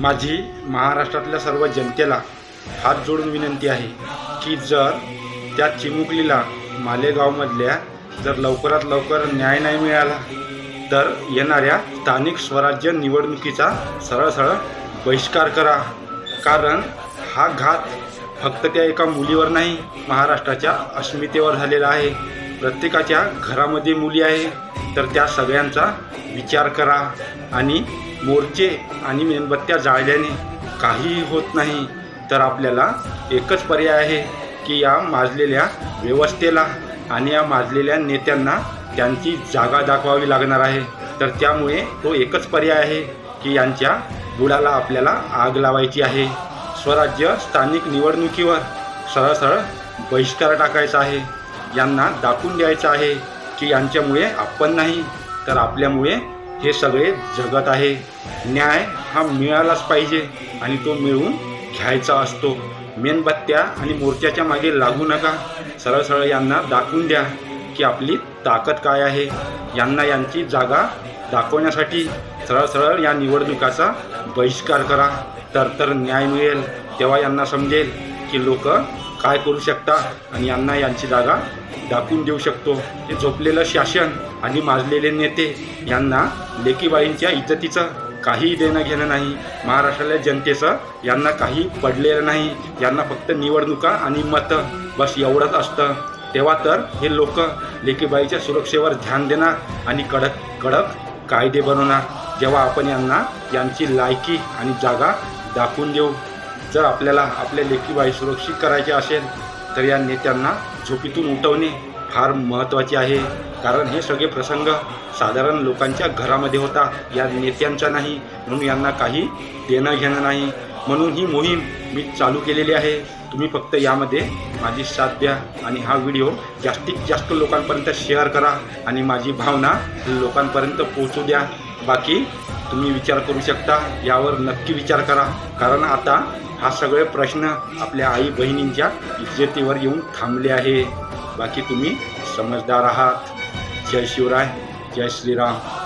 माझी महाराष्ट्रातल्या सर्व जनतेला हात जोडून विनंती आहे की जर त्या चिमुकलीला मालेगावमधल्या जर लवकरात लवकर न्याय नाही मिळाला तर येणाऱ्या स्थानिक स्वराज्य निवडणुकीचा सरळ सरळ बहिष्कार करा. कारण हा घात फक्त त्या एका मुलीवर नाही महाराष्ट्राच्या अस्मितेवर झालेला आहे. प्रत्येकाच्या घरामध्ये मुली आहे. तर त्या सगळ्यांचा विचार करा आणि मोर्चे आणि मेणबत्त्या जाळल्याने काहीही होत नाही. तर आपल्याला एकच पर्याय आहे की या माजलेल्या व्यवस्थेला आणि या माजलेल्या नेत्यांना त्यांची जागा दाखवावी लागणार आहे. तर त्यामुळे तो एकच पर्याय आहे की यांच्या बुडाला आपल्याला आग लावायची आहे. स्वराज्य स्थानिक निवडणुकीवर सरळ सरळ बहिष्कार टाकायचा आहे. यांना दाखवून द्यायचं आहे. की यांच्यामुळे आपण नाही तर आपल्यामुळे हे सगळे जगत आहे. न्याय हा मिळालाच पाहिजे आणि तो मिळवून घ्यायचा असतो. मेणबत्त्या आणि मोर्चाच्या मागे लागू नका. सरळ सरळ यांना दाखवून द्या की आपली ताकद काय आहे. यांना यांची जागा दाखवण्यासाठी सरळ सरळ या निवडणुकाचा बहिष्कार करा. तर तर न्याय मिळेल. तेव्हा यांना समजेल की लोक काय करू शकता आणि यांना यांची जागा दाखवून देऊ शकतो. हे झोपलेलं शासन आणि माजलेले नेते यांना लेकीबाईंच्या इज्जतीचं काही देणं घेणं नाही. महाराष्ट्रातल्या जनतेचं यांना काही पडलेलं नाही. यांना फक्त निवडणुका आणि मतं बस एवढंच असतं. तेव्हा तर हे लोक लेकीबाईच्या सुरक्षेवर ध्यान देणार आणि कडक कडक कायदे बनवणार. जेव्हा आपण यांना यांची लायकी आणि जागा दाखवून देऊ. जर आपल्याला आपल्या लेकीबाई सुरक्षित करायचे असेल तर या नेत्यांना झोपीतून उठवणे फार महत्त्वाचे आहे. कारण हे सगळे प्रसंग साधारण लोकांच्या घरामध्ये होता. या नेत्यांचा नाही म्हणून यांना काही देणं घेणं नाही. म्हणून ही मोहीम मी चालू केलेली आहे. तुम्ही फक्त यामध्ये माझी साथ द्या आणि हा व्हिडिओ जास्तीत जास्त लोकांपर्यंत शेअर करा आणि माझी भावना लोकांपर्यंत पोहोचू द्या. बाकी तुम्ही विचार करू शकता यावर नक्की विचार करा. कारण आता हा सगळे प्रश्न आपल्या आई बहिणींच्या इज्जतीवर येऊन थांबले आहे. बाकी तुम्ही समजदार आहात. जय शिवराय जय श्रीराम.